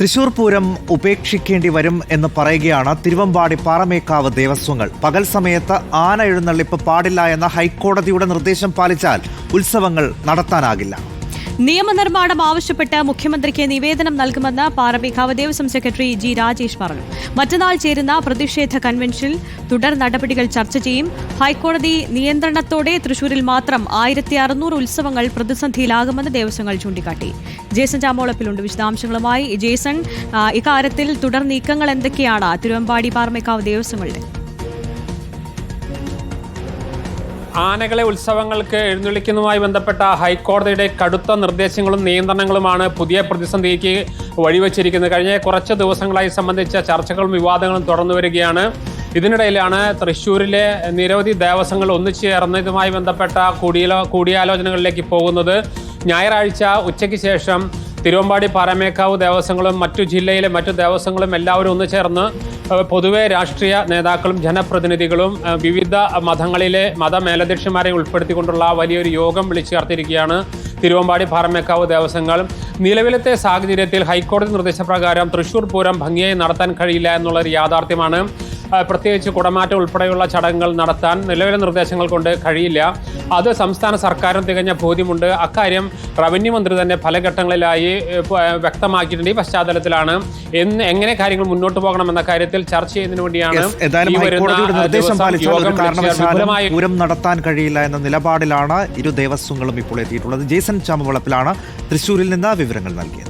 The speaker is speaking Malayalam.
തൃശൂർ പൂരം ഉപേക്ഷിക്കേണ്ടി വരും എന്ന് പറയുകയാണ് തിരുവമ്പാടി പാറമേക്കാവ് ദേവസ്വങ്ങൾ. പകൽ സമയത്ത് ആന എഴുന്നള്ളിപ്പ് പാടില്ല എന്ന ഹൈക്കോടതിയുടെ നിർദ്ദേശം പാലിച്ചാൽ ഉത്സവങ്ങൾ നടത്താനാകില്ല. നിയമനിർമ്മാണം ആവശ്യപ്പെട്ട് മുഖ്യമന്ത്രിക്ക് നിവേദനം നൽകുമെന്ന് പാറമേക്കാവ് ദേവസ്വം സെക്രട്ടറി ജി രാജേഷ് പറഞ്ഞു. മറ്റന്നാൾ ചേരുന്ന പ്രതിഷേധ കൺവെൻഷനിൽ തുടർ നടപടികൾ ചർച്ച ചെയ്യും. ഹൈക്കോടതി നിയന്ത്രണത്തോടെ തൃശൂരിൽ മാത്രം ആയിരത്തി അറുന്നൂറ് ഉത്സവങ്ങൾ പ്രതിസന്ധിയിലാകുമെന്ന് ദേവസ്വങ്ങൾ ചൂണ്ടിക്കാട്ടി. ജേസൺ ചാമോളപ്പിലുണ്ട് വിശദാംശങ്ങളുമായി. ജേസൺ ഇക്കാര്യത്തിൽ തുടർ നീക്കങ്ങൾ എന്തൊക്കെയാണ്? തിരുവമ്പാടി പാറമേക്കാവ് ദേവസ്വങ്ങളുടെ ആനകളെ ഉത്സവങ്ങൾക്ക് എഴുന്നള്ളിക്കുന്നതുമായി ബന്ധപ്പെട്ട ഹൈക്കോടതിയുടെ കടുത്ത നിർദ്ദേശങ്ങളും നിയന്ത്രണങ്ങളുമാണ് പുതിയ പ്രതിസന്ധിക്ക് വഴിവെച്ചിരിക്കുന്നത്. കഴിഞ്ഞ കുറച്ച് ദിവസങ്ങളായി സംബന്ധിച്ച ചർച്ചകളും വിവാദങ്ങളും തുടർന്നു വരികയാണ്. ഇതിനിടയിലാണ് തൃശ്ശൂരിലെ നിരവധി ദേവസ്വങ്ങൾ ഒന്നിച്ചു ചേർന്ന് ഇതുമായി ബന്ധപ്പെട്ട കൂടിയാലോ കൂടിയാലോചനകളിലേക്ക് പോകുന്നത്. ഞായറാഴ്ച ഉച്ചയ്ക്ക് ശേഷം തിരുവമ്പാടി പാറമേക്കാവ് ദേവസ്വങ്ങളും മറ്റു ജില്ലയിലെ മറ്റു ദേവസ്വങ്ങളും എല്ലാവരും ഒന്ന് ചേർന്ന് പൊതുവെ രാഷ്ട്രീയ നേതാക്കളും ജനപ്രതിനിധികളും വിവിധ മതങ്ങളിലെ മതമേലധ്യക്ഷന്മാരെ ഉൾപ്പെടുത്തിക്കൊണ്ടുള്ള വലിയൊരു യോഗം വിളിച്ചു ചേർത്തിരിക്കുകയാണ് തിരുവമ്പാടി പാറമേക്കാവ് ദേവസ്വങ്ങൾ. നിലവിലത്തെ സാഹചര്യത്തിൽ ഹൈക്കോടതി നിർദ്ദേശപ്രകാരം തൃശൂർ പൂരം ഭംഗിയായി നടത്താൻ കഴിയില്ല എന്നുള്ളൊരു യാഥാർത്ഥ്യമാണ്. പ്രത്യേകിച്ച് കുടമാറ്റം ഉൾപ്പെടെയുള്ള ചടങ്ങുകൾ നടത്താൻ നിലവിലെ നിർദ്ദേശങ്ങൾ കൊണ്ട് കഴിയില്ല. അത് സംസ്ഥാന സർക്കാരും തികഞ്ഞ ബോധ്യമുണ്ട്. അക്കാര്യം റവന്യൂ മന്ത്രി തന്നെ പല ഘട്ടങ്ങളിലായി വ്യക്തമാക്കിയിട്ടുണ്ട്. ഈ പശ്ചാത്തലത്തിലാണ് എന്ന് എങ്ങനെ കാര്യങ്ങൾ മുന്നോട്ട് പോകണം എന്ന കാര്യത്തിൽ ചർച്ച ചെയ്യുന്നതിന് വേണ്ടിയാണ് പൂരം നടത്താൻ കഴിയില്ല എന്ന നിലപാടിലാണ് ഇരു ദേവസ്വങ്ങളും ഇപ്പോൾ എത്തിയിട്ടുള്ളത്. ജേസൺ ചാമവളപ്പിലാണ് തൃശൂരിൽ നിന്ന് വിവരങ്ങൾ നൽകിയത്.